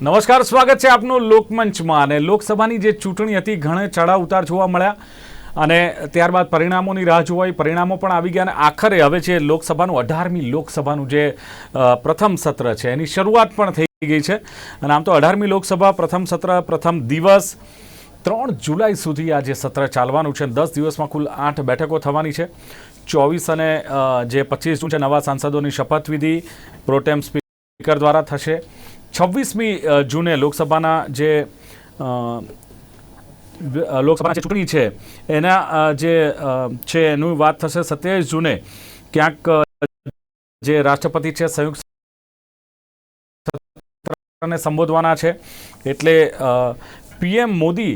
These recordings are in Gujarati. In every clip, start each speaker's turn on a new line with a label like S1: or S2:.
S1: નમસ્કાર, સ્વાગત છે આપનું લોકમંચમાં. અને લોકસભાની જે ચૂંટણી હતી, ઘણે ચડાવ ઉતાર જોવા મળ્યા. અને ત્યારબાદ પરિણામોની રાહ જોવાઈ. પરિણામો પણ આવી ગયા અને આખરે હવે જે લોકસભાનું, અઢારમી લોકસભાનું જે પ્રથમ સત્ર છે, એની શરૂઆત પણ થઈ ગઈ છે. અને આમ તો અઢારમી લોકસભા, પ્રથમ સત્ર, પ્રથમ દિવસ. ત્રણ જુલાઈ સુધી આ જે સત્ર ચાલવાનું છે દસ દિવસમાં કુલ આઠ બેઠકો થવાની છે. ચોવીસ અને જે પચીસ છે, નવા સાંસદોની શપથવિધિ, પ્રોટેમ સ્પીકર દ્વારા થશે. છવ્વીસમી જૂને લોકસભાના જે લોકસભાની જે ચૂંટણી છે એના જે છે એનું વાત થશે સત્યાવીસ જૂને. ક્યાંક જે રાષ્ટ્રપતિ છે સંયુક્ત સત્રને સંબોધવાના છે. એટલે પીએમ મોદી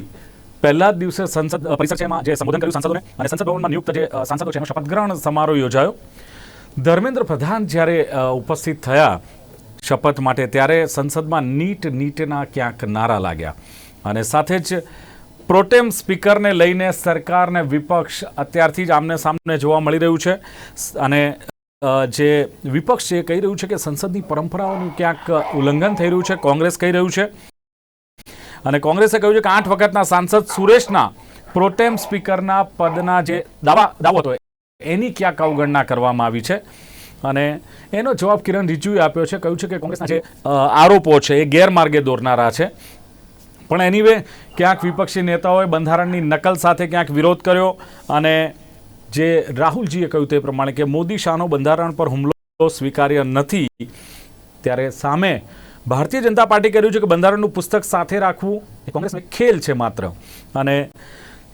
S1: પહેલા જ દિવસે સંસદ અ, પરિસર છે એમાં જે સંબોધન કર્યું સાંસદોને અને સંસદ ભવનમાં નિયુક્ત જે સાંસદો છે એનો શપથ ગ્રહણ સમારોહ યોજાયો. ધર્મેન્દ્ર પ્રધાન જ્યારે ઉપસ્થિત થયા શપથ માટે ત્યારે સંસદમાં નીટ નીટના ક્યાંક નારા લાગ્યા. અને સાથે જ પ્રોટેમ સ્પીકરને લઈને સરકારને વિપક્ષ અત્યારથી જ આમને સામને જોવા મળી રહ્યું છે. અને જે વિપક્ષ છે એ કહી રહ્યું છે કે સંસદની પરંપરાઓનું ક્યાંક ઉલ્લંઘન થઈ રહ્યું છે, કોંગ્રેસ કહી રહ્યું છે. અને કોંગ્રેસે કહ્યું છે કે આઠ વખતના સાંસદ સુરેશના પ્રોટેમ સ્પીકરના પદના જે દાવા, દાવો હતો, એની ક્યાંક અવગણના કરવામાં આવી છે. અને એનો જવાબ કિરણ રિજુએ આપ્યો છે, કહ્યું છે કે કોંગ્રેસના જે આરોપો છે એ ગેરમાર્ગે દોરનારા છે. પણ એનીવે ક્યાંક વિપક્ષી નેતાઓએ બંધારણની નકલ સાથે ક્યાંક વિરોધ કર્યો અને જે રાહુલજીએ કહ્યું તે પ્રમાણે કે મોદી શાહનો બંધારણ પર હુમલો સ્વીકાર્ય નથી, ત્યારે સામે ભારતીય જનતા પાર્ટી કર્યું છે કે બંધારણનું પુસ્તક સાથે રાખવું એ કોંગ્રેસનો ખેલ છે માત્ર. અને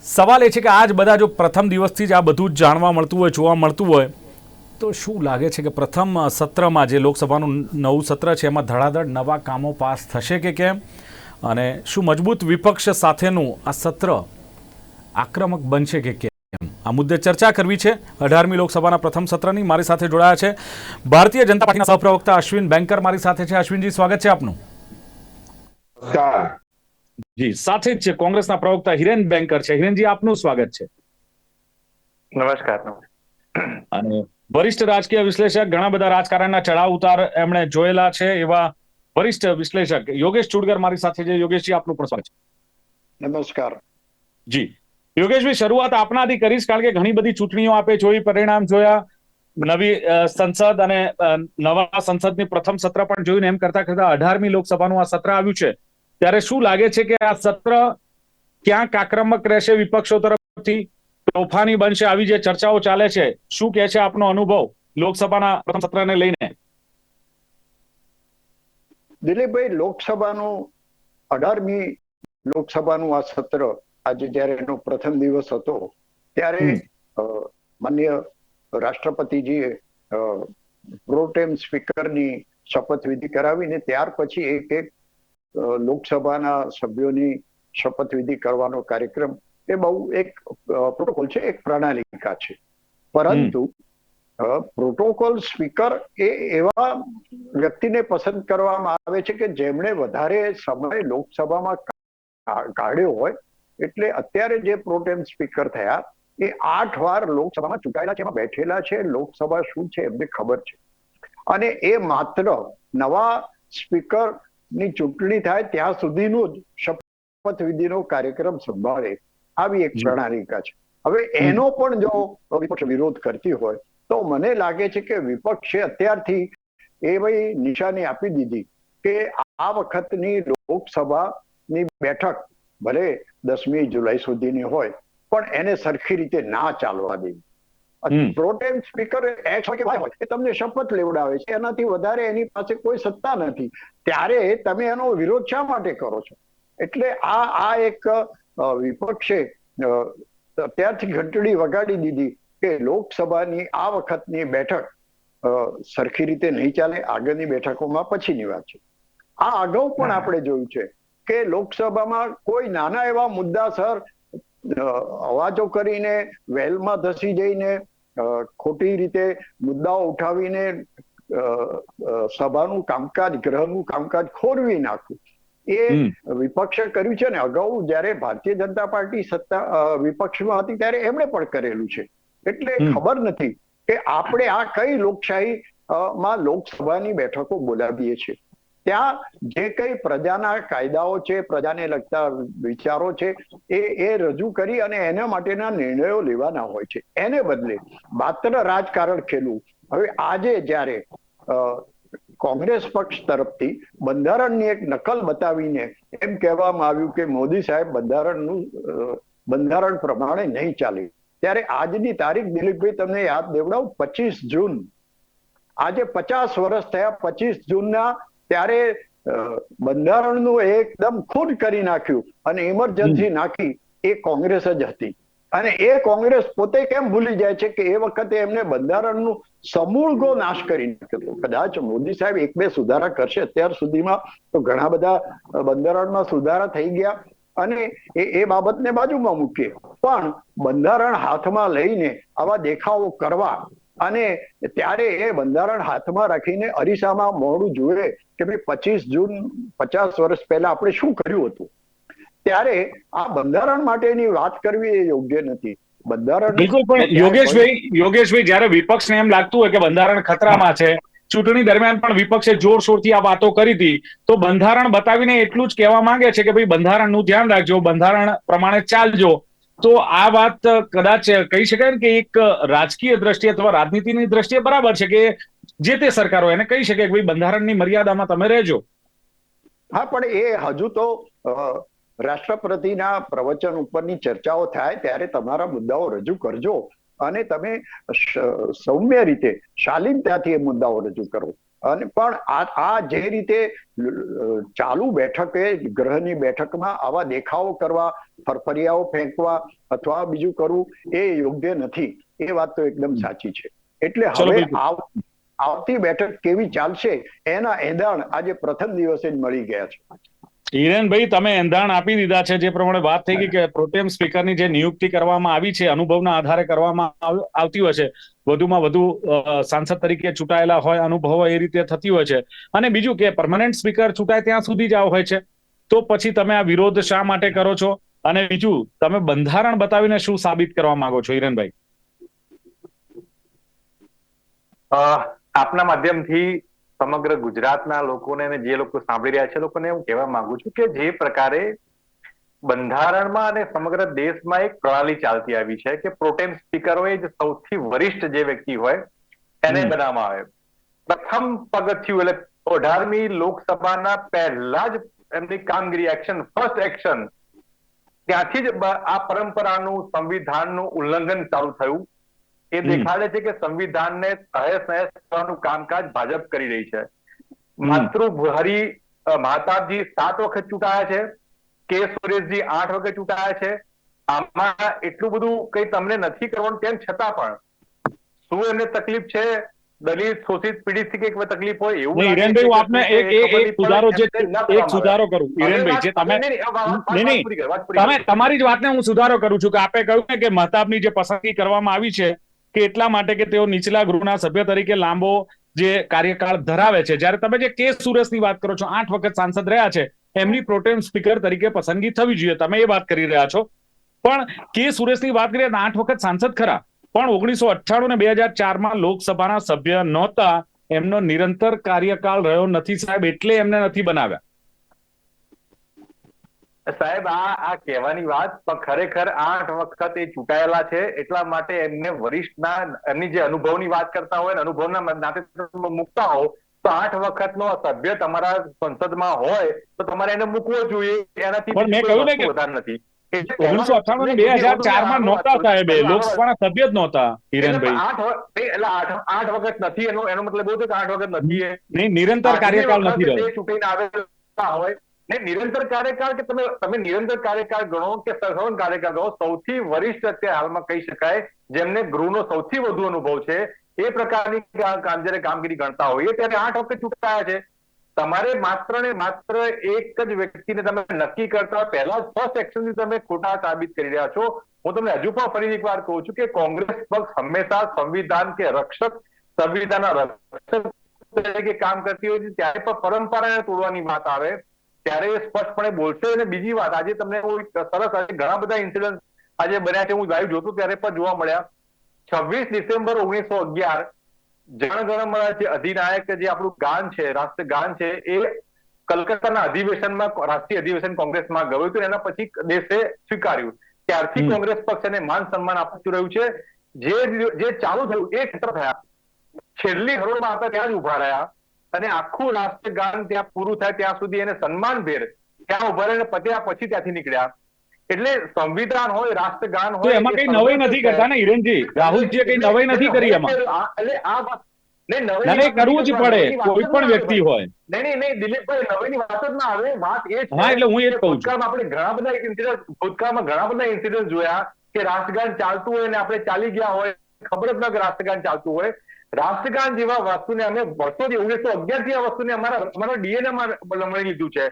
S1: સવાલ એ છે કે આજ બધા જો પ્રથમ દિવસથી જ આ બધું જ જાણવા મળતું હોય, જોવા મળતું હોય તો શું લાગે છે કે પ્રથમ સત્રમાં જે લોકસભાનું નવું સત્ર છે એમાં ધડાધડ નવા કામો પાસ થશે કે કેમ? અને શું મજબૂત વિપક્ષ સાથેનું આ સત્ર આક્રમક બનશે કે કેમ? આ મુદ્દે ચર્ચા કરવી છે. અઢારમી લોકસભાના પ્રથમ સત્રની મારી સાથે જોડાયા છે. ભારતીય જનતા પાર્ટીના સહપ્રવક્તા અશ્વિન બેંકર મારી સાથે છે. અશ્વિનજી સ્વાગત છે આપનું.
S2: નમસ્કાર.
S1: જી સાથે જ છે કોંગ્રેસના પ્રવક્તા હિરેન બેંકર છે. હિરેનજી આપનું સ્વાગત છે.
S2: નમસ્કાર.
S1: અને વરિષ્ઠ રાજકીય વિશ્લેષક ઘણા બધા રાજકારણના ચડાવ ઉતાર એમણે જોયેલા છે એવા વરિષ્ઠ વિશ્લેષક. યોગેશ ચુડગર મારી સાથે છે. યોગેશજી આપનું પણ સ્વાગત છે.
S2: નમસ્કાર.
S1: જી. યોગેશભાઈ શરૂઆત આપનાથી કરીશ કારણ કે ઘણી બધી ચૂંટણીઓ આપે જોઈ પરિણામ જોયા. નવી સંસદ અને નવા સંસદની પ્રથમ સત્ર પણ જોઈને એમ કરતા કરતા અઢારમી લોકસભાનું આ સત્ર આવ્યું છે. ત્યારે શું લાગે છે કે આ સત્ર ક્યાંક આક્રમક રહેશે વિપક્ષો તરફથી? તોફાની બનશે આવી જે ચર્ચાઓ ચાલે છે શું કે છે આપનો અનુભવ લોકસભાના પ્રથમ સત્રને લઈને?
S2: દિલીપભાઈ લોકસભાનું અઢારમી લોકસભાનું આ સત્ર આજે જયારે એનો પ્રથમ દિવસ હતો ત્યારે માન્ય રાષ્ટ્રપતિજીએ પ્રોટેમ સ્પીકરની શપથવિધિ કરાવીને ત્યાર પછી એક એક લોકસભાના સભ્યોની શપથવિધિ કરવાનો કાર્યક્રમ એ બહુ એક પ્રોટોકોલ છે, એક પ્રણાલિકા છે. પરંતુ પ્રોટોકોલ સ્પીકર એ એવા વ્યક્તિને પસંદ કરવામાં આવે છે કે જેમણે વધારે સમય લોકસભામાં કાઢ્યો હોય, એટલે અત્યારે જે પ્રોટેમ સ્પીકર થયા, એ આઠ વાર લોકસભામાં ચૂંટાયેલા છે, એમાં બેઠેલા છે, લોકસભા શું છે, એમને ખબર છે. અને એ માત્ર નવા સ્પીકરની ચૂંટણી થાય ત્યાં સુધીનું જ શપથવિધિનો કાર્યક્રમ સંભાળે. આવી એક પ્રણાલિકા છે. હવે એનો પણ જો વિપક્ષ વિરોધ કરતી હોય તો મને લાગે છે કે વિપક્ષે અત્યારથી એ ભાઈ નિશાની આપી દીધી કે આ વખતની લોકસભાની બેઠક ભલે દસમી જુલાઈ સુધીની હોય પણ એને સરખી રીતે ના ચાલવા દેવી. પ્રોટેમ સ્પીકર એ તમને શપથ લેવડાવે છે. એનાથી વધારે એની પાસે કોઈ સત્તા નથી. ત્યારે તમે એનો વિરોધ શા માટે કરો છો? એટલે આ આ એક વિપક્ષે અ, ઘંટડી વગાડી દીધી કે લોકસભાની આ વખતની બેઠક સરખી રીતે નહીં ચાલે આગળની બેઠકોમાં પછીની વાત છે. આ અગાઉ પણ આપણે જોયું છે કે લોકસભામાં કોઈ નાના એવા મુદ્દાસર સર અવાજો કરીને વેલમાં ધસી જઈને ખોટી રીતે મુદ્દાઓ ઉઠાવીને સભાનું કામકાજ ગ્રહનું કામકાજ ખોરવી નાખવું એ વિપક્ષે કર્યું છે ને અગાઉ જ્યારે ભારતીય જનતા પાર્ટી સત્તા વિપક્ષમાં હતી ત્યારે એમણે પણ કરેલું છે. એટલે ખબર નથી કે આપણે આ કઈ લોકશાહી માં લોકસભાની બેઠકો બોલાવીએ છીએ. ત્યાં જે કઈ પ્રજાના કાયદાઓ છે પ્રજાને લગતા વિચારો છે એ એ રજૂ કરી અને એના માટેના નિર્ણયો લેવાના હોય છે. એને બદલે માત્ર રાજકારણ ખેલવું હવે આજે જ્યારે કોંગ્રેસ પક્ષ તરફથી બંધારણની એક નકલ બતાવીને એમ કહેવામાં આવ્યું કે મોદી સાહેબ બંધારણનું બંધારણ પ્રમાણે નહીં ચાલે. ત્યારે આજની તારીખ દિલીપભાઈ તમને યાદ દેવડાવું? પચીસ જૂન. આજે પચાસ વર્ષ થયા પચીસ જૂનના ત્યારે બંધારણનું એકદમ ખૂન કરી નાખ્યું અને ઇમરજન્સી નાખી એ કોંગ્રેસ જ હતી. અને એ કોંગ્રેસ પોતે કેમ ભૂલી જાય છે કે એ વખતે એમને બંધારણનું સમૂળગો નાશ કરી નાખ્યો કદાચ મોદી સાહેબ એક બે સુધારા કરશે, અત્યાર સુધીમાં તો ઘણા બધા બંધારણમાં સુધારા થઈ ગયા અને એ એ બાબતને બાજુમાં મૂકીએ. પણ બંધારણ હાથમાં લઈને આવા દેખાવો કરવા અને ત્યારે એ બંધારણ હાથમાં રાખીને અરીસામાં મોડું જુએ કે ભાઈ પચીસ જૂન, પચાસ વર્ષ પહેલા આપણે શું કર્યું હતું? ત્યારે આ બંધારણ માટેની વાત કરવી એ યોગ્ય નથી. બંધારણ
S1: બિલકુલ પણ યોગેશભાઈ યોગેશભાઈ જયારે વિપક્ષને એમ લાગતું હોય કે બંધારણ ખતરામાં છે ચૂંટણી દરમિયાન પણ વિપક્ષે જોરશોરથી આ વાતો કરી હતી તો બંધારણ બતાવીને એટલું જ કહેવા માંગે છે કે ભાઈ બંધારણનું ધ્યાન રાખજો બંધારણ પ્રમાણે ચાલજો. તો આ વાત કદાચ કહી શકાય ને કે એક રાજકીય દ્રષ્ટિએ અથવા રાજનીતિની દ્રષ્ટિએ બરાબર છે કે જે તે સરકાર હોય એને કહી શકે કે ભાઈ બંધારણની મર્યાદામાં તમે રહેજો.
S2: હા પણ એ હજુ તો રાષ્ટ્રપતિના પ્રવચન ઉપરની ચર્ચાઓ થાય ત્યારે તમારા મુદ્દાઓ રજૂ કરજો અને તમે સૌમ્ય રીતે શાલીનતાથી એ મુદ્દાઓ રજૂ કરો. અને પણ આ જે રીતે ચાલુ બેઠકે ગ્રહની બેઠકમાં આવા દેખાવો કરવા ફરફરિયાઓ ફેંકવા અથવા બીજું કરવું એ યોગ્ય નથી. એ વાત તો એકદમ સાચી છે. એટલે હવે આવતી બેઠક કેવી ચાલશે એના એંધાણ આજે પ્રથમ દિવસે જ મળી ગયા છે.
S1: હિરેનભાઈ, તમે એંધાણ આપી દીધા છે, જે પ્રમાણે વાત થઈ ગઈ કે પ્રોટેમ સ્પીકરની જે નિયુક્તિ કરવામાં આવી છે, અનુભવના આધારે કરવામાં આવતી હોય છે. વધુમાં વધુ સાંસદ તરીકે ચૂંટાયેલા હોય, અનુભવો એ રીતે થતી હોય છે. અને બીજું કે પરમાનન્ટ સ્પીકર ચૂંટાય ત્યાં સુધી જ હોય છે. તો પછી તમે આ વિરોધ શા માટે કરો છો? અને બીજું, તમે બંધારણ બતાવીને શું સાબિત કરવા માંગો છો, હિરેનભાઈ?
S3: આપના માધ્યમથી સમગ્ર ગુજરાતના લોકોને અને જે લોકો સાંભળી રહ્યા છે લોકોને હું કહેવા માંગુ છું કે જે પ્રકારે બંધારણમાં અને સમગ્ર દેશમાં એક પ્રણાલી ચાલતી આવી છે કે પ્રોટેમ સ્પીકરોએ જે સૌથી વરિષ્ઠ જે વ્યક્તિ હોય એને બનાવવામાં આવે. પ્રથમ પગથિયું એટલે અઢારમી લોકસભાના પહેલા જ એમની કામગીરી એક્શન ફર્સ્ટ એક્શન ત્યાંથી જ આ પરંપરાનું સંવિધાનનું ઉલ્લંઘન ચાલુ થયું. એ દેખાડે છે કે સંવિધાનને તહેસ નહેસ કરવાનું કામકાજ ભાજપ કરી રહી છે. માતૃભરી મહાતાબજી સાત વખત ચૂંટાયા છે. કે સુરેશજી આઠ વખત ચૂંટાયા છે. આમાં એટલું બધું કઈ તમને નથી કરવાનું તેમ છતાં પણ શું એમને તકલીફ છે? દલિત શોષિત પીડિતથી કઈ તકલીફ હોય એવું
S1: હિરેનભાઈ હું આપને એક એક સુધારો જે એક સુધારો કરું. હિરેનભાઈ જે તમે
S3: નહીં, નહીં,
S1: તમે તમારી જ વાતને હું સુધારો કરું છું કે આપે કહ્યું કે મહતાબની જે પસંદગી કરવામાં આવી છે કે એટલા માટે કે તેઓ નીચલા ગૃહના સભ્ય તરીકે લાંબો જે કાર્યકાળ ધરાવે છે. જ્યારે તમે જે કે સુરેશની વાત કરો છો, આઠ વખત સાંસદ રહ્યા છે, એમની પ્રોટેમ સ્પીકર તરીકે પસંદગી થવી જોઈએ. તમે એ વાત કરી રહ્યા છો. પણ કે સુરેશની વાત કરીએ આઠ વખત સાંસદ ખરા. પણ ઓગણીસો અઠ્ઠાણું ને બે હજાર ચારમાં લોકસભાના સભ્ય નહોતા. એમનો નિરંતર કાર્યકાળ રહ્યો નથી સાહેબ. એટલે એમને નથી બનાવ્યા.
S3: સાહેબ આ આ કહેવાની વાત પણ ખરેખર આઠ વખત એ ચૂંટાયેલા છે એટલા માટે એમને વરિષ્ઠના એમની જે અનુભવની વાત કરતા હોય અનુભવના નાતે મૂકતા હો તો આઠ વખતનો સભ્ય તમારા સંસદમાં હોય તો તમારે એને મૂકવો જોઈએ એનાથી
S1: મેં ને
S3: વધારે નથી.
S1: ઓગણીસો અઠ્ઠાણું બે હજાર ચારમાં નહોતા સાહેબ લોકસભાના સભ્ય જ નહોતા હિરેનભાઈ.
S3: આઠ વ- એટલે આઠ વખત નથી એનો એનો મતલબ એવું છે કે આઠ વખત નથી એ.
S1: નહીં નિરંતર કાર્યકાળ નથી
S3: વખત
S1: રહ્યો.
S3: ચૂંટીને આવેલા હોય ને નિરંતર કાર્યકાળ કે તમે તમે નિરંતર કાર્યકાળ ગણો કે સહન કાર્યકાળ ગણો, સૌથી વરિષ્ઠ અત્યારે હાલમાં કહી શકાય, જેમને ગૃહનો સૌથી વધુ અનુભવ છે, એ પ્રકારની જ્યારે કામગીરી ગણતા હોય ત્યારે આઠ વખત ચૂંટાયા છે. તમારે માત્ર ને માત્ર એક જ વ્યક્તિને તમે નક્કી કરતા પહેલા ફર્સ્ટ એક્શનથી તમે ખોટા સાબિત કરી રહ્યા છો. હું તમને હજુ પણ ફરી એક વાર કહું છું કે કોંગ્રેસ પક્ષ હંમેશા સંવિધાન કે રક્ષક, સંવિધાનના રક્ષક તરીકે કામ કરતી હોય છે, ત્યારે પણ પરંપરાને તોડવાની વાત આવે. ત્યારે એ સ્પષ્ટપણે બોલશે અને બીજી વાત આજે તમને હું સરસ આજે ઘણા બધા ઇન્સિડન્ટ આજે બન્યા છે હું લાઈવ જોતું ત્યારે પણ જોવા મળ્યા. છવ્વીસ ડિસેમ્બર ઓગણીસો અગિયાર જનગણમન જે અધિનાયક જે આપણું ગાન છે રાષ્ટ્ર ગાન છે એ કલકત્તાના અધિવેશનમાં રાષ્ટ્રીય અધિવેશન કોંગ્રેસમાં ગયું હતું એના પછી દેશે સ્વીકાર્યું. ત્યારથી કોંગ્રેસ પક્ષ એને માન સન્માન આપતું રહ્યું છે. જે જે ચાલુ થયું એ ક્ષેત્ર થયા. છેલ્લી હરોળમાં હતા ત્યાં જ ઊભા રહ્યા. અને આખું રાષ્ટ્રગાન ત્યાં પૂરું થાય ત્યાં સુધી એને સન્માનભેર ત્યાં ઊભા રહીને પત્યા પછી ત્યાંથી નીકળ્યા. એટલે સંવિધાન હોય રાષ્ટ્રગાન હોય
S1: એમાં કઈ નવાઈ નથી કરતા ને હિરેનજી? રાહુલજીએ કઈ નવાઈ નથી કરી એમાં?
S3: એટલે આ વાત
S1: કરવું જ પડે. કોઈ પણ વ્યક્તિ હોય.
S3: નહીં નહીં નહીં દિલીપભાઈ નવીની વાત જ ના આવે. વાત એ છે
S1: હા, એટલે હું એ જ કહું છું.
S3: ભૂતકાળમાં આપણે ઘણા બધા ઇન્સિડન્ટ ભૂતકાળમાં ઘણા બધા ઇન્સિડન્ટ જોયા કે રાષ્ટ્રગાન ચાલતું હોય ને આપણે ચાલી ગયા હોય. ખબર જ ન કે રાષ્ટ્રગાન ચાલતું હોય. રાષ્ટ્રગાન જેવા વસ્તુને અમે વર્ષોથી ઓગણીસો અગિયારથી આ વસ્તુને અમારા અમારા ડીએનએ માં લમણી લીધું છે.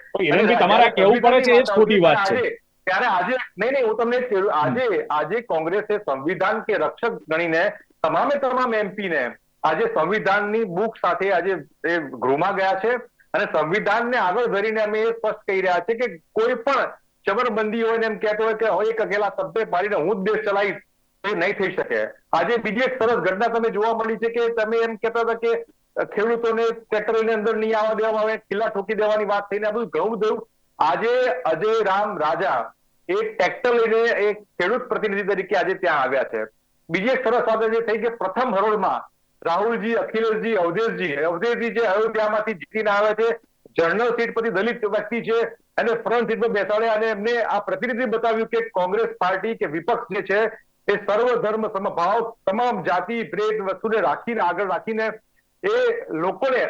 S1: તમારા કહેવું પડે છે એ જ ખોટી વાત છે.
S3: ત્યારે આજે નહીં નહીં હું તમને આજે આજે કોંગ્રેસે સંવિધાન કે રક્ષક ગણીને તમામે તમામ એમપી ને આજે સંવિધાનની બુક સાથે આજે એ ગૃહમાં ગયા છે અને સંવિધાનને આગળ ધરીને અમે એ સ્પષ્ટ કહી રહ્યા છે કે કોઈ પણ ચમરબંધી હોય ને એમ કહેતો હોય કે એક અકેલા શબ્દે પાડીને હું જ દેશ ચલાવીશ એ નહીં થઈ શકે. આજે બીજી એક સરસ ઘટના તમે જોવા મળી છે કે તમે એમ કહેતા હતા કે ખેડૂતોને ટ્રેક્ટરની અંદર નહીં આવવા દેવામાં આવે, કિલ્લા ઠોકી દેવાની વાત થઈને આ બધું ઘઉં થયું. આજે અજય રામ રાજા એ ટ્રેક્ટર લઈને એક ખેડૂત પ્રતિનિધિ તરીકે આજે ત્યાં આવ્યા છે. બીજી એક સરસ વાત જે થઈ કે પ્રથમ હરોળમાં રાહુલજી, અખિલેશજી, અવધેશજી અવધેશજી જે અયોધ્યામાંથી જીતીને આવે છે જનરલ સીટ પરથી દલિત વ્યક્તિ છે અને ફ્રન્ટ સીટ પર બેસાડ્યા અને એમને આ પ્રતિનિધિ બતાવ્યું કે કોંગ્રેસ પાર્ટી કે વિપક્ષ જે છે એ સર્વ ધર્મ સમભાવ તમામ જાતિ, ભેદ વસ્તુને રાખીને, આગળ રાખીને એ લોકોને,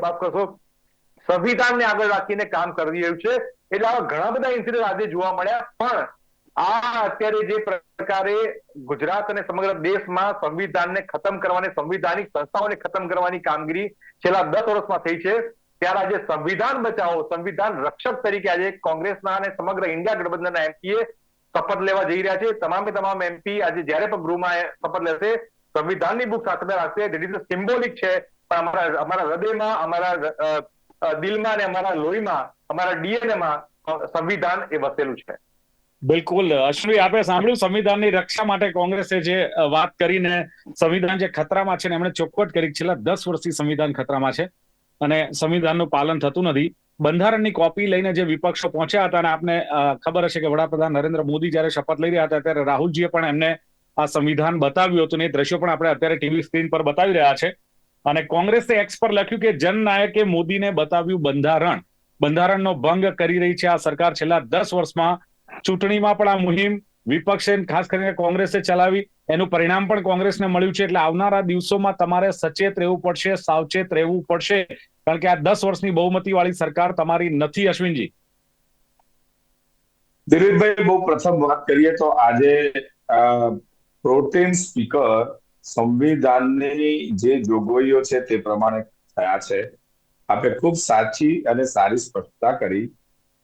S3: માફ કરશો, સંવિધાનને આગળ રાખીને કામ કરી રહ્યું છે. એટલે આવા ઘણા બધા ઇન્સિડન્ટ આજે જોવા મળ્યા. પણ આ અત્યારે જે પ્રકારે ગુજરાત અને સમગ્ર દેશમાં સંવિધાનને ખતમ કરવાની, સંવિધાનિક સંસ્થાઓને ખતમ કરવાની કામગીરી છેલ્લા દસ વર્ષમાં થઈ છે. ત્યારે આજે સંવિધાન બચાવો, સંવિધાન રક્ષક તરીકે આજે કોંગ્રેસના અને સમગ્ર ઇન્ડિયા ગઠબંધનના એમપીએ શપથ લેવા જઈ રહ્યા છે. તમામે તમામ એમપી આજે જ્યારે પણ ગૃહમાં શપથ લેશે, સંવિધાનની બુક સાથે રાખશે. દેટ ઇઝ સિમ્બોલિક છે, પણ અમારા અમારા હૃદયમાં, અમારા દિલમાં અને અમારા લોહીમાં, અમારા ડીએનએમાં સંવિધાન એ વસેલું છે.
S1: બિલકુલ. અશ્વિન આપણે સાંભળ્યું સંવિધાનની રક્ષા માટે કોંગ્રેસે જે વાત કરીને સંવિધાન જે ખતરામાં છે ને એમણે ચોખવટ કરી છેલ્લા દસ વર્ષથી સંવિધાન ખતરામાં છે. અને સંવિધાનનું પાલન થતું નથી. બંધારણની કોપી લઈને જે વિપક્ષો પહોંચ્યા હતા અને આપને ખબર હશે કે વડાપ્રધાન નરેન્દ્ર મોદી જ્યારે શપથ લઈ રહ્યા હતા, ત્યારે રાહુલજીએ પણ એમને આ સંવિધાન બતાવ્યું હતું ને એ દ્રશ્યો પણ આપણે અત્યારે ટીવી સ્ક્રીન પર બતાવી રહ્યા છે. અને કોંગ્રેસે એક્સ પર લખ્યું કે જનનાયકે મોદીને બતાવ્યું બંધારણ. બંધારણનો ભંગ કરી રહી છે આ સરકાર છેલ્લા દસ વર્ષમાં. ચૂંટણીમાં પણ આ મુહિમ વિપક્ષે ખાસ કરીને કોંગ્રેસે ચલાવી, એનું પરિણામ પણ કોંગ્રેસને મળ્યું છે. એટલે આવનારા દિવસોમાં તમારે સચેત રહેવું પડશે, સાવચેત રહેવું પડશે. કારણ કે આ દસ વર્ષની બહુમતી વાળી સરકાર તમારી નથી, અશ્વિનજી.
S4: દિલીપભાઈ, બહુ પ્રથમ વાત કરીએ તો આજે પ્રોટેન સ્પીકર સંવિધાનની જે જોગવાઈઓ છે તે પ્રમાણે થયા છે. આપણે ખૂબ સાચી અને સારી સ્પષ્ટતા કરી.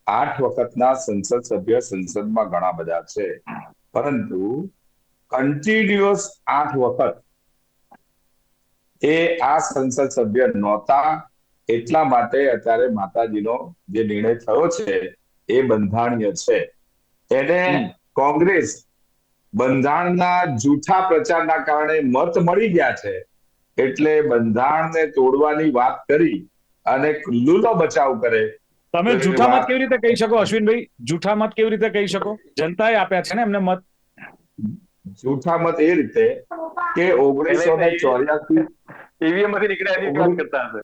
S4: આઠ વખતના સંસદ સભ્ય સંસદમાં ઘણા બધા છે. પરંતુ કન્ટિન્યુઅસ આઠ વખત એ આ સંસદ સભ્ય નહોતા એટલા માટે અત્યારે માતાજીનો જે નિર્ણય થયો છે એ બંધારણીય છે. એને કોંગ્રેસ બંધારણના જૂઠા પ્રચારના કારણે મત મળી ગયા છે એટલે બંધારણને તોડવાની વાત કરી અને લૂલો બચાવ કરે
S1: તમે જૂઠા મત કેવી રીતે કહી શકો અશ્વિનભાઈ? જૂઠા મત કેવી રીતે કહી શકો? જનતાએ આપ્યા છે ને એમને મત.
S4: જૂઠા મત એ રીતે કે ઓગણીસો ને ચોર્યાસી
S3: ઈવીએમમાંથી નીકળ્યા એની વાત કરતા હશે.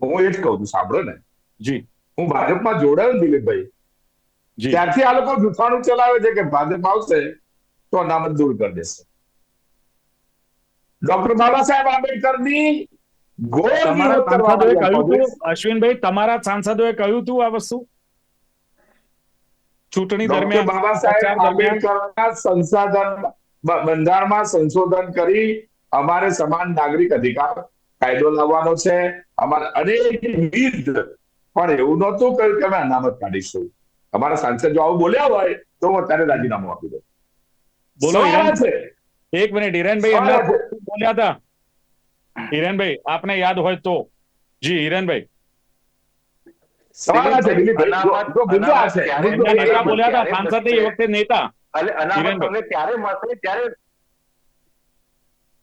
S4: હું એ જ કહું છું સાંભળો ને.
S1: જી.
S4: હું ભાજપમાં જોડાયો ને દિલીપભાઈ
S1: જી.
S4: ત્યારથી આ લોકો જૂઠાણું ચલાવે છે કે ભાજપ આવશે તો અનામત દૂર કરી દેશે. ડોક્ટર બાબા સાહેબ આંબેડકરની
S1: અશ્વિનભાઈ તમારા સાંસદોએ કહ્યું હતું આ વસ્તુ? ચૂંટણી દરમિયાન
S4: બાબા સાહેબ આંબેડકરના સંસાધન બંધારણમાં સંશોધન કરી અમારે સમાન નાગરિક અધિકાર કાયદો લાવવાનો છે. અમારે અનેકવિધ પણ એવું નહોતું કહ્યું કે અમે અનામત કાઢીશું. અમારા સાંસદ જો આવું બોલ્યા હોય તો હું અત્યારે રાજીનામું આપી દઉં.
S1: બોલો એક મિનિટ હિરેનભાઈ. બોલ્યા હતા. હિરેનભાઈ આપને યાદ હોય તો. જી હિરેનભાઈ.
S3: અનામત-.
S1: બોલ્યા હતા સાંસદ એ વખતે નેતા.
S3: તમને ત્યારે મળશે? ત્યારે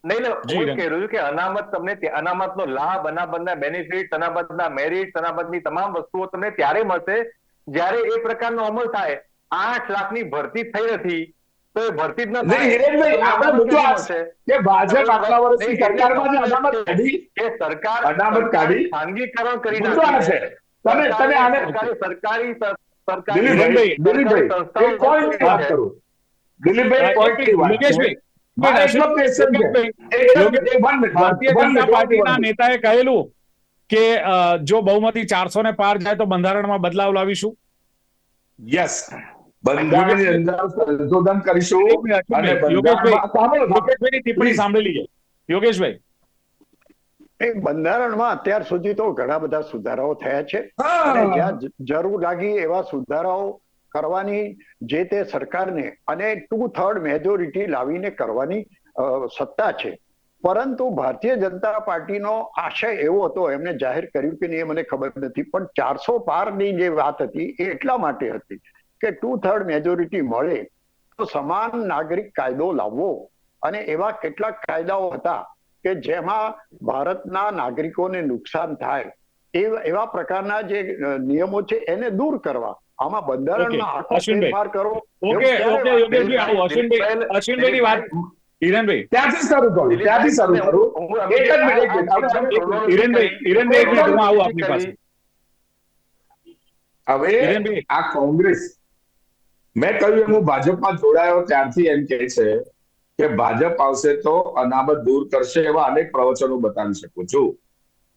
S3: નહીં નહીં, હું કહી રહ્યો કે અનામત તમને તે- અનામતનો લાભ અનામતના બેનિફિટ અનામતના મેરિટ અનામતની તમામ વસ્તુઓ તમને ત્યારે મળશે જ્યારે એ પ્રકારનો અમલ થાય. આઠ લાખની ભરતી થઈ નથી. તો એ ભરતી જ ન
S4: હિરેનભાઈ, આપણે મુદ્દો
S3: મળશે?
S4: કે ભાજપ આટલા વર્ષની સરકારમાં જે અનામત કાઢી
S3: એ સરકાર
S4: અનામત કાઢી?
S3: ખાનગીકરણ કરી
S4: મુદ્દો આ છે. તમે તમે આને
S3: સરકારી સરકારી
S4: દિલીપભાઈ દિલીપભાઈ એક વાત કરો. દિલીપભાઈ છે. છે one minute,
S1: ભારતીય જનતા પાર્ટીના નેતાએ કહેલું કે જો બહુમતી ચારસો ને પાર જાય તો બંધારણમાં બદલાવ લાવીશું.
S4: Yes. બંધારણની અંદર સંશોધન કરીશું અને
S1: યોગેશભાઈ
S4: બંધારણમાં-
S1: ટિપ્પણી સાંભળેલી છે યોગેશભાઈ
S2: બંધારણમાં અત્યાર સુધી તો ઘણા બધા સુધારાઓ થયા છે. અને જ્યાં જરૂર લાગી એવા સુધારાઓ કરવાની જે તે સરકારને અને ટુ થર્ડ મેજોરિટી લાવીને કરવાની સત્તા છે. પરંતુ ભારતીય જનતા પાર્ટીનો આશય એવો હતો એમને જાહેર કર્યું કે નહીં એ મને ખબર નથી પણ ચારસો પારની જે વાત હતી એ એટલા માટે હતી. કે ટુ થર્ડ મેજોરિટી મળે તો સમાન નાગરિક કાયદો લાવવો. અને એવા કેટલાક કાયદાઓ હતા કે જેમાં ભારતના નાગરિકોને નુકસાન થાય એવા પ્રકારના જે નિયમો છે એને દૂર કરવા. આમાં બંધારણમાં આખો ફેરફાર કરવો.
S1: ઓકે ઓકે યોગેશભાઈ અશ્વિનભાઈ અશ્વિનભાઈની વાત હિરેનભાઈ.
S4: ત્યાંથી શરૂ કરું ત્યાંથી શરૂ કરું. એક જ મિનિટ,
S1: હિરેનભાઈ હિરેનભાઈ એક મિનિટ હું આવું આપની પાસે.
S4: હવે આ કોંગ્રેસ મેં કહ્યું હું ભાજપમાં જોડાયો ત્યારથી એમ કે છે કે ભાજપ આવશે તો અનામત દૂર કરશે એવા અનેક પ્રવચનો બતાવી શકું છું.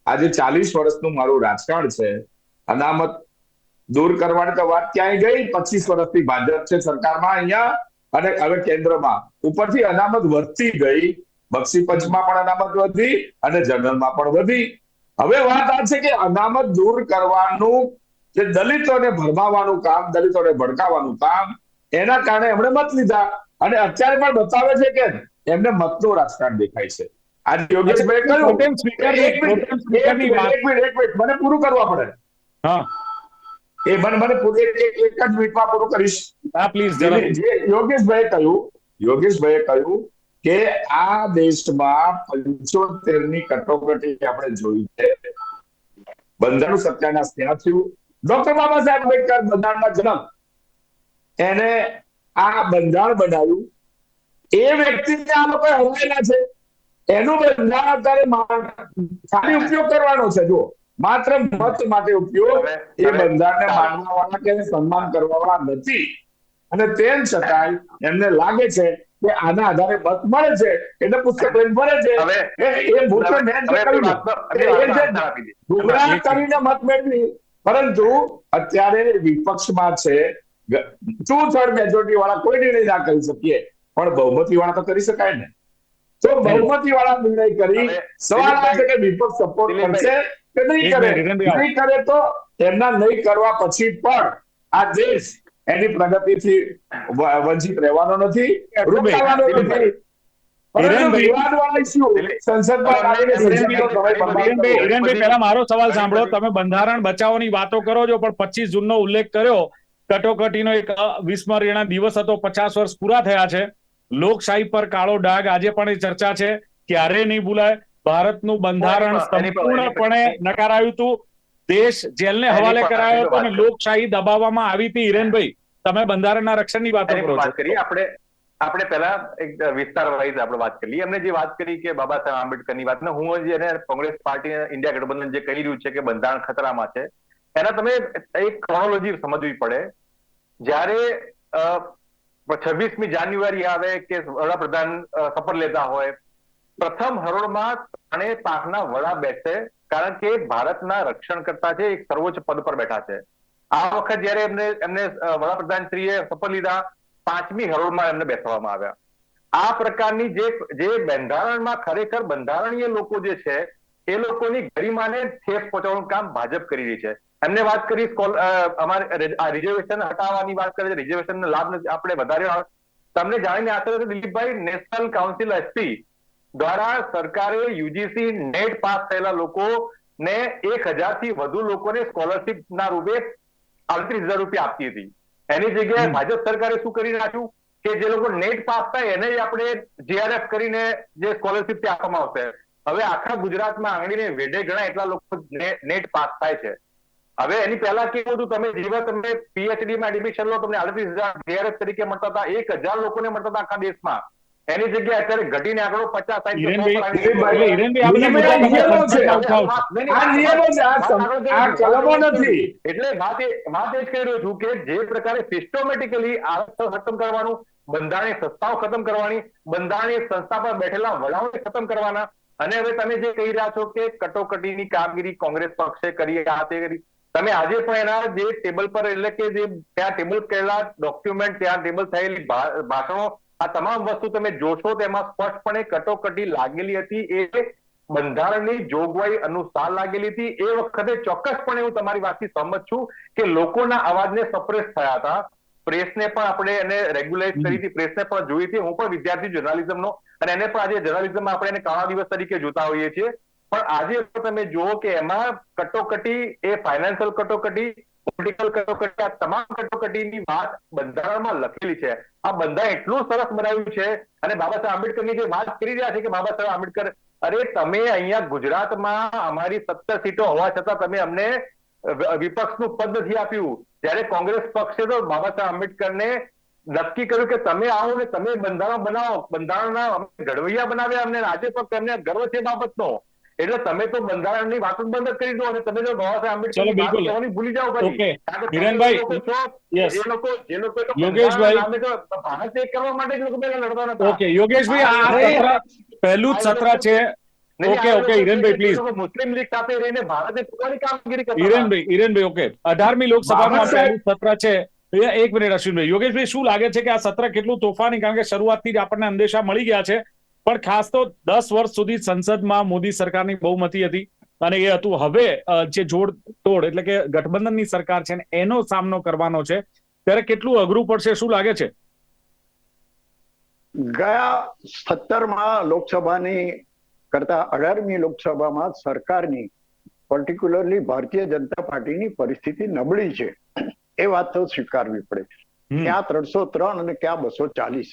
S4: આજે ચાલીસ વર્ષનું મારું રાજકારણ છે. અનામત દૂર કરવાની તો વાત ક્યાંય ગઈ? પચીસ વર્ષથી ભાજપ છે સરકારમાં અહીંયા અને હવે કેન્દ્રમાં. ઉપરથી અનામત વધતી ગઈ. બક્ષી પંચમાં પણ અનામત વધી અને જનરલમાં પણ વધી. હવે વાત આ છે કે અનામત દૂર કરવાનું જે દલિતોને ભરમાવાનું કામ દલિતોને ભડકાવાનું કામ એના કારણે એમણે મત લીધા. અને અત્યારે પણ બતાવે છે કે એમને મતનું રાજકારણ દેખાય છે. આજે યોગેશભાઈ કહ્યું એક મિનિટ, એક મિનિટ, મને પૂરું કરવા પડે.
S1: હા.
S4: એ મને મને એક જ મિનિટમાં પૂરું કરીશ.
S1: હા પ્લીઝ
S4: યોગેશભાઈએ કહ્યું યોગેશભાઈ કહ્યું કે આ દેશમાં પંચોતેરની કટોકટી આપણે જોઈ છે. બંધારણ સત્યાનાશ ત્યાં થયું. ડોક્ટર બાબા સાહેબ આંબેડકર બંધારણના જન્મ એને આ બંધારણ બનાવ્યું એ વ્યક્તિને આ લોકો હરાયેલા છે એનું બંધારણ અત્યારે ખાલી ઉપયોગ કરવાનો છે જો માત્ર મત માટે ઉપયોગ એ બંધારણને માનવા કે સન્માન કરવા વાળા નથી અને તેમ છતાંય એમને લાગે છે કે આના આધારે મત મળે છે એટલે પુસ્તક લઈને ભરે છે એ- ભૂતને મેં જે
S3: હવે
S4: કહ્યું ને,
S3: વાતનો-
S4: કે
S3: હવે
S4: એ જે કરીને મત મેળવી પરંતુ અત્યારે વિપક્ષમાં છે ટુ થર્ડ મેજોરિટી વાળા કોઈ નિર્ણય ના કરી શકીએ પણ બહુમતી વાળા તો કરી શકાય ને. તો બહુમતી વાળા નિર્ણય કરી સવાલ આ છે કે વિપક્ષ સપોર્ટ કરશે કે નહીં કરે? નહીં કરે તો એમના નહીં કરવા પછી પણ આ દેશ એની પ્રગતિથી વંચિત રહેવાનો નથી રોકાવાનો નથી.
S1: મારો સવાલ સાંભળો. તમે બંધારણ બચાવવાની વાતો કરો છો પણ પચીસ જૂન નો ઉલ્લેખ કર્યો. કટોકટીનો એક વિસ્મરણીય દિવસ હતો. પચાસ વર્ષ પૂરા થયા છે. લોકશાહી પર કાળો ડાઘ. આજે પણ એ ચર્ચા છે. ક્યારે નહીં ભૂલાય? ભારતનું બંધારણ સંપૂર્ણપણે નકારાયું હતું. દેશ જેલને હવાલે કરાયો હતો અને લોકશાહી દબાવવામાં આવી હતી. હિરેનભાઈ તમે બંધારણના રક્ષણની વાત કરો
S3: વાત
S1: છો
S3: આપણે આપણે પહેલા એક વિસ્તાર વાઇઝ આપણે વાત કરી એમને જે વાત કરી કે બાબા સાહેબ આંબેડકરની વાત હું જે કોંગ્રેસ પાર્ટી ઇન્ડિયા ગઠબંધન જે કહી રહ્યું છે કે બંધારણ ખતરામાં છે, એના તમે એક ક્રોનોલોજી સમજવી પડે. જ્યારે છવ્વીસમી જાન્યુઆરી આવે કે વડાપ્રધાન શપથ લેતા હોય, પ્રથમ હરોળમાં ત્રણે પાંખના વડા બેસે કારણ કે ભારતના રક્ષણ કરતા છે, એક સર્વોચ્ચ પદ પર બેઠા છે. આ વખત જયારે એમને એમને વડાપ્રધાન શ્રીએ શપથ લીધા પાંચમી હરોળમાં એમને બેસવામાં આવ્યા. આ પ્રકારની જે જે બંધારણમાં ખરેખર બંધારણીય લોકો જે છે, એ લોકોની ગરિમાને ઠેસ પહોંચાડવાનું કામ ભાજપ કરી રહી છે. એમને વાત કરી અમારે રિઝર્વેશન હટાવવાની વાત કરે છે રિઝર્વેશન લાભ આપણે વધારે તમને જાણીને આશ્ચર્ય દિલીપભાઈ નેશનલ કાઉન્સિલ એસપી દ્વારા સરકારે યુજીસી નેટ પાસ થયેલા લોકો ને એક હજારથી વધુ લોકોને સ્કોલરશીપ ના રૂપે અડત્રીસ હજાર રૂપિયા આપતી હતી. એની જગ્યાએ ભાજપ સરકારે શું કરી નાખ્યું? કે જે લોકો નેટ પાસ થાય એને આપણે જીઆરએફ કરીને જે સ્કોલરશિપ ત્યાં આપવામાં આવશે. હવે આખા ગુજરાતમાં આંગળીને વેઢે ગણા એટલા લોકો નેટ પાસ થાય છે. હવે એની પહેલા કેવું હતું? તમે જેવા તમે પીએચડી માં એડમિશન લો તમને અડત્રીસ હજાર જીઆરએફ તરીકે મળતા હતા એક હજાર લોકોને મળતા હતા આખા દેશમાં. એની જગ્યાએ અત્યારે ઘટીને આંકડો પચાસ
S4: નથી.
S3: એટલે વાત એ જ કહી રહ્યો છું કે જે પ્રકારે સિસ્ટમેટિકલી આરક્ષણ ખતમ કરવાનું બંધારણીય સંસ્થાઓ ખતમ કરવાની બંધારણીય સંસ્થા પર બેઠેલા વડાઓને ખતમ કરવાના. અને હવે તમે જે કહી રહ્યા છો કે કટોકટીની કામગીરી કોંગ્રેસ પક્ષે કરી આ તે કરી. તમે આજે પણ એના જે ટેબલ પર એટલે કે જે ત્યાં ટેબલ કરેલા ડોક્યુમેન્ટ ત્યાં ટેબલ થયેલી ભાષણો આ તમામ વસ્તુ તમે જોશો તેમાં સ્પષ્ટપણે કટોકટી લાગેલી હતી, એ બંધારણની જોગવાઈ અનુસાર લાગેલી હતી. એ વખતે ચોક્કસપણે હું તમારી વાતથી સહમત છું કે લોકોના અવાજને સપ્રેસ થયા હતા. પ્રેસને પણ આપણે એને રેગ્યુલાઇઝ કરી હતી. પ્રેસને પણ જોઈ હતી. હું પણ વિદ્યાર્થી જર્નાલિઝમનો અને એને પણ આજે જર્નાલિઝમમાં આપણે એને કાળા દિવસ તરીકે જોતા હોઈએ છીએ. પણ આજે તમે જુઓ કે એમાં કટોકટી, એ ફાઇનાન્શિયલ કટોકટી પોલિટિકલ કટોકટી, આ તમામ કટોકટીની વાત બંધારણમાં લખેલી છે. આ બંધારણ એટલું સરસ બનાવ્યું છે અને બાબા સાહેબ આંબેડકરની જે વાત કરી રહ્યા છે કે બાબા સાહેબ આંબેડકર, અરે તમે અહીંયા ગુજરાતમાં અમારી સત્તર સીટો હોવા છતાં તમે અમને વિપક્ષનું પદ નથી આપ્યું. જ્યારે કોંગ્રેસ પક્ષે તો બાબા સાહેબ આંબેડકરને નક્કી કર્યું કે તમે આવો ને તમે બંધારણ બનાવો. બંધારણના ઘડવૈયા બનાવ્યા અમને. આજે પણ તેમને ગર્વ છે બાબતનો. એટલે તમે તો બંધારણની વાત બંધ જ કરી દો અને તમે જો બાબા સાહેબ. કહેવાની ભૂલી જાઓ.
S1: ઓકે.
S3: લોકો એ લોકો જે લોકો
S1: યોગેશભાઈ.
S3: ભારત એક કરવા માટે લોકો પહેલા લડતા નતા
S1: ઓકે યોગેશભાઈ આ પહેલું જ સત્ર છે ઓકે, ઓકે, હિરેનભાઈ,
S3: પ્લીઝ મુસ્લિમ લીગ સાથે રહીને ભારતે પોતાની કામગીરી કરી
S1: હિરેનભાઈ હિરેનભાઈ ઓકે અઢારમી લોકસભામાં
S4: બાબા સાહેબ.
S1: પહેલું સત્ર છે એક મિનિટ અશ્વિનભાઈ યોગેશભાઈ શું લાગે છે કે આ સત્ર કેટલું તોફાની કારણ કે શરૂઆતથી જ આપણને અંદેશા મળી ગયા છે પણ ખાસ તો દસ વર્ષ સુધી સંસદમાં મોદી સરકારની બહુમતી હતી અને એ હતું. હવે જે જોડ તોડ એટલે કે ગઠબંધનની સરકાર છે એનો સામનો કરવાનો છે. ત્યારે કેટલું અઘરું પડશે શું લાગે છે?
S2: ગયા સત્તરમાં લોકસભાની કરતા અઢારમી લોકસભામાં સરકારની પર્ટિક્યુલરલી ભારતીય જનતા પાર્ટીની પરિસ્થિતિ નબળી છે. એ વાત તો સ્વીકારવી પડે. ક્યાં ત્રણસો ત્રણ અને ક્યાં બસો ચાલીસ.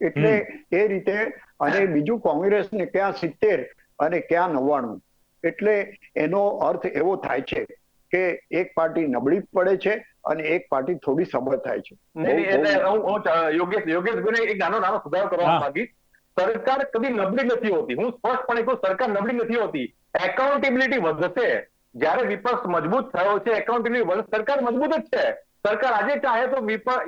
S2: એટલે એ રીતે અને બીજું કોંગ્રેસ ને ક્યાં સિત્તેર અને ક્યાં નવ્વાણું. એટલે એનો અર્થ એવો થાય છે કે એક પાર્ટી નબળી પડે છે અને એક પાર્ટી થોડી સબળ થાય છે.
S3: નહીં, નહીં, એટલે હું હું ચ- યોગેશ યોગેશભાઈને એક નાનો નાનો સુધારો કરવા. માંગીશ. સરકાર કદી નબળી નથી હોતી. હું સ્પષ્ટપણે કહું સરકાર નબળી નથી હોતી. એકાઉન્ટેબિલિટી વધશે. જ્યારે વિપક્ષ મજબૂત થયો છે એકાઉન્ટેબિલિટી વધશે સરકાર મજબૂત જ છે. સરકાર આજે ચાહે તો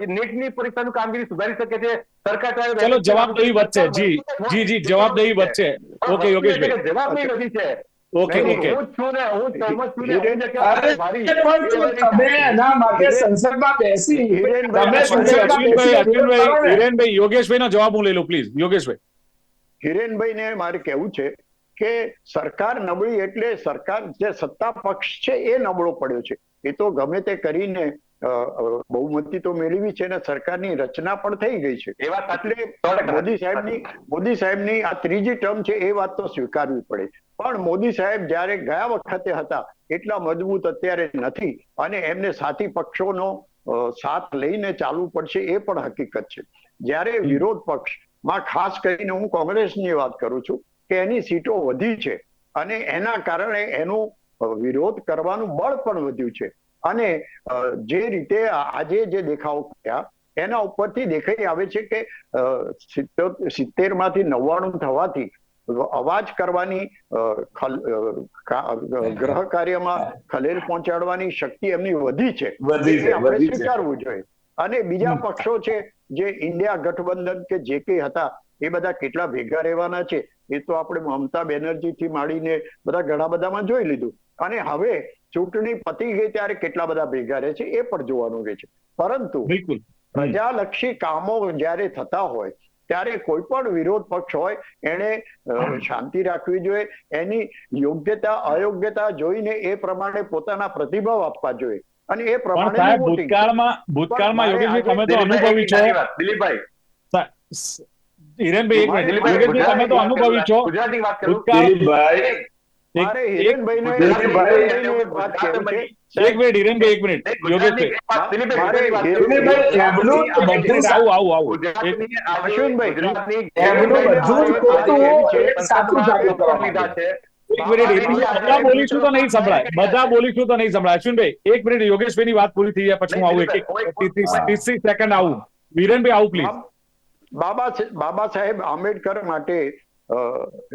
S3: નેટની પરીક્ષાનું કામગીરી સુધારી શકે છે. સરકાર ચાહે
S1: ચલો જવાબદેહી વચ્ચે જી જી જી જવાબદેહી વચ્ચે ઓકે યોગેશભાઈ.
S3: જવાબદેહી નથી છે.
S1: Okay okay.
S3: હું છું ને હું સહમત છું ને
S2: હિરેન-
S3: હું જ કે
S4: અરે
S3: મારી-
S4: પણ તમે એના માટે સંસદમાં બેસી.
S2: હિરેનભાઈ,
S4: તમે
S2: અશ્વિનભાઈ,
S1: અશ્વિનભાઈ
S4: બેસી
S1: અશ્વિનભાઈ
S4: કરો ને.
S1: જવાબ હું લઈ લઉં પ્લીઝ. યોગેશભાઈ.
S2: હિરેનભાઈને મારે કહેવું છે કે સરકાર નબળી એટલે સરકાર જે સત્તા પક્ષ છે એ નબળો પડ્યો છે. એ તો ગમે તે કરીને બહુમતી તો મેળવી છે ને સરકારની રચના પણ થઈ ગઈ છે.
S3: એવા
S2: એટલે મોદી સાહેબની મોદી સાહેબની આ ત્રીજી ટર્મ છે એ વાત તો સ્વીકારવી પડે. પણ મોદી સાહેબ જ્યારે ગયા વખતે હતા એટલા મજબૂત અત્યારે નથી અને એમને સાથી પક્ષોનો સાથ લઈને ચાલવું પડશે એ પણ હકીકત છે. જ્યારે વિરોધ પક્ષમાં ખાસ કરીને હું કોંગ્રેસની વાત કરું છું કે એની સીટો વધી છે અને એના કારણે એનું વિરોધ કરવાનું બળ પણ વધ્યું છે. અને જે રીતે આજે જે દેખાવ થયા એના ઉપરથી દેખાઈ આવે છે કે સિત્તેરમાંથી નવ્વાણું થવાથી અવાજ કરવાની ગ્રહ કાર્યમાં ખલેલ પહોંચાડવાની શક્તિ એમની વધી છે. આપણે સ્વીકારવું જોઈએ. અને બીજા પક્ષો છે જે ઇન્ડિયા ગઠબંધન કે જે કઈ હતા એ બધા કેટલા ભેગા રહેવાના છે એ તો આપણે મમતા બેનર્જી થી માંડીને બધા ઘણા બધામાં જોઈ લીધું. અને હવે ચૂંટણી પતી ગઈ ત્યારે કેટલા બધા ભેગા રહે છે એ પણ જોવાનું રહે છે. પરંતુ
S1: બિલકુલ.
S2: પ્રજાલક્ષી કામો જ્યારે થતા હોય ત્યારે કોઈ પણ વિરોધ પક્ષ હોય એને શાંતિ રાખવી જોઈએ એની યોગ્યતા અયોગ્યતા જોઈને એ પ્રમાણે પોતાના પ્રતિભાવ આપવા જોઈએ. અને એ પ્રમાણે.
S1: ભૂતકાળમાં ભૂતકાળમાં યોગેશભાઈ તમે તો અનુભવી છો.
S3: દિલીપભાઈ.
S1: હિરેનભાઈ એક મિનિટ. યોગેશભાઈ તમે તો અનુભવી છો.
S3: ગુજરાતી વાત કરું.
S1: ભૂતકાળ
S2: મારે
S1: એક
S2: વાત કહેવી છે.
S1: એક મિનિટ હિરેનભાઈ એક મિનિટ. યોગેશભાઈ આવું આવું. આવું
S2: અશ્વિનભાઈ,
S4: બધું
S1: એક મિનિટ બોલીશું તો નહીં સંભળાય. બધા બોલીશું તો નહીં સંભળાય. અશ્વિનભાઈ એક મિનિટ યોગેશભાઈની વાત પૂરી થઈ જાય પછી હું આવું એક ત્રીસ સેકન્ડ આવું. વિરેનભાઈ આવું પ્લીઝ
S2: બાબા બાબા સાહેબ આંબેડકર માટે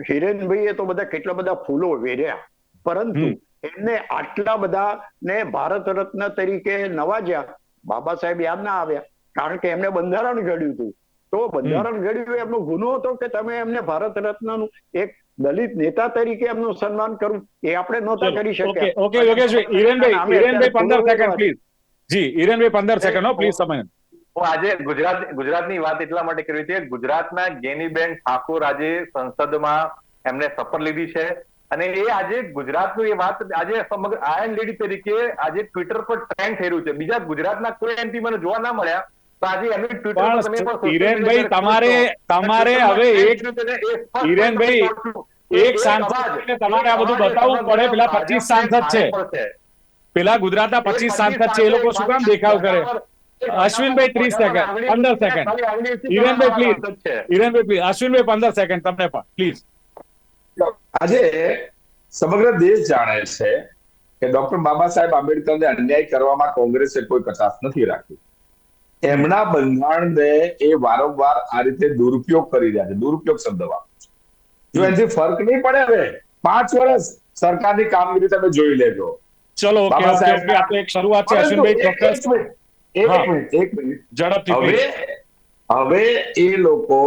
S2: હિરેનભાઈએ તો બધા કેટલા બધા ફૂલો વેર્યા. પરંતુ એમને આટલા બધા ને ભારત રત્ન તરીકે નવાજ્યા. બાબા સાહેબ યાદ ના આવ્યા. કારણ કે એમને બંધારણ ઘડ્યું હતું. તો બંધારણ ઘડ્યું એમનો ગુનો હતો કે તમે એમને ભારત રત્નનું એક દલિત નેતા તરીકે એમનું સન્માન કરવું એ આપણે નહોતા કરી
S1: ઓકે
S2: શક્યા.
S1: ઓકે યોગેશભાઈ હિરેનભાઈ હિરેનભાઈ પંદર સેકન્ડ પ્લીઝ જી હિરેનભાઈ પંદર સેકન્ડ હો પ્લીઝ સમય.
S3: હું આજે ગુજરાત ગુજરાતની વાત એટલા માટે કરવી છે ગુજરાતના ગેનીબેન ઠાકોર આજે સંસદમાં એમને શપથ લીધી છે. અને એ આજે ગુજરાતનું એ વાત આજે સમગ્ર આયન લેડી તરીકે આજે ટ્વિટર પર ટ્રેન્ડ થઈ રહ્યું છે. બીજા ગુજરાતના કોઈ એમપી મને જોવા ના મળ્યા તો આજે એમની ટ્વિટર તમે
S1: પણ
S3: પણ
S1: હિરેનભાઈ તમારે તમારે હવે એક હિરેનભાઈ, એક સાંસદ તમારે આ બધું બતાવવું પડે. પેલા 25 સાંસદ છે. પેલા ગુજરાતના પચીસ સાંસદ છે એ લોકો શું કામ દેખાવ કરે? અશ્વિનભાઈ 30 second, 15 second. Hirenbhai, please Hirenbhai please અશ્વિનભાઈ પંદર સેકન્ડ તમને પણ પ્લીઝ
S4: આજે સમગ્ર દેશ જાણે છે કે ડોક્ટર બાબા સાહેબ આંબેડકરને અન્યાય કરવામાં કોંગ્રેસે કોઈ કચાશ નથી રાખી એમના બંધારણને એ વારંવાર આ રીતે દુરુપયોગ કરી રહ્યા છે. દુરુપયોગ શબ્દ વાપરું જો એનાથી ફરક નહીં પડે હવે પાંચ વર્ષ સરકારની કામગીરી તમે જોઈ લેજો.
S1: ચલો ઓકે
S4: બાબા
S1: ઓકે
S4: સાહેબ-
S1: ઓકે એક શરૂઆત છે. અશ્વિનભાઈ ચોક્કસ.
S4: એક મિનિટ, એક મિનિટ,
S1: ઝડપથી
S4: હવે હવે એ લોકો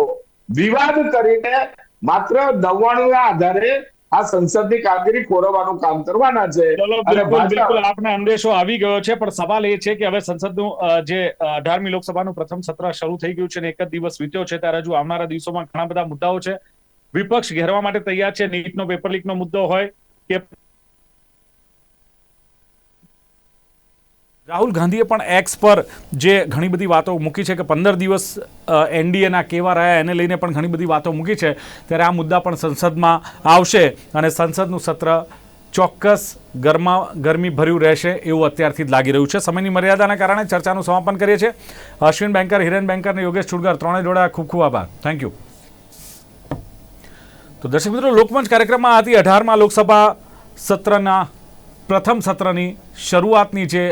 S4: વિવાદ કરીને માત્ર દબાણના આધારે આ સંસદની કામગીરી ખોરવવાનું કામ કરવાના છે.
S1: બિલકુલ આપને અંદેશો આવી ગયો છે પણ સવાલ એ છે કે હવે સંસદનું જે અઢારમી લોકસભાનું પ્રથમ સત્ર શરૂ થઈ ગયું છે અને એક જ દિવસ વીત્યો છે ત્યારે હજુ આવનારા દિવસોમાં ઘણા બધા મુદ્દાઓ છે. વિપક્ષ ઘેરવા માટે તૈયાર છે નીટનો પેપર લીકનો મુદ્દો હોય કે
S5: રાહુલ ગાંધીએ પણ એક્સ પર જે ઘણી બધી વાતો મૂકી છે કે પંદર દિવસ એનડીએના કેવા રહ્યા એને લઈને પણ ઘણી બધી વાતો મૂકી છે. ત્યારે આ મુદ્દા પણ સંસદમાં આવશે અને સંસદનું સત્ર ચોક્કસ ગરમા ગરમી ભર્યું રહેશે એવું અત્યારથી જ લાગી રહ્યું છે. સમયની મર્યાદાના કારણે ચર્ચાનું સમાપન કરીએ છીએ. અશ્વિન બેન્કર, હિરેન બેન્કર અને યોગેશ ચુડગર, ત્રણેય જોડા ખૂબ ખૂબ આભાર. થેન્ક યુ તો દર્શક મિત્રો, લોકમંચ કાર્યક્રમમાં હતી અઢારમાં લોકસભા સત્રના, પ્રથમ સત્રની શરૂઆતની જે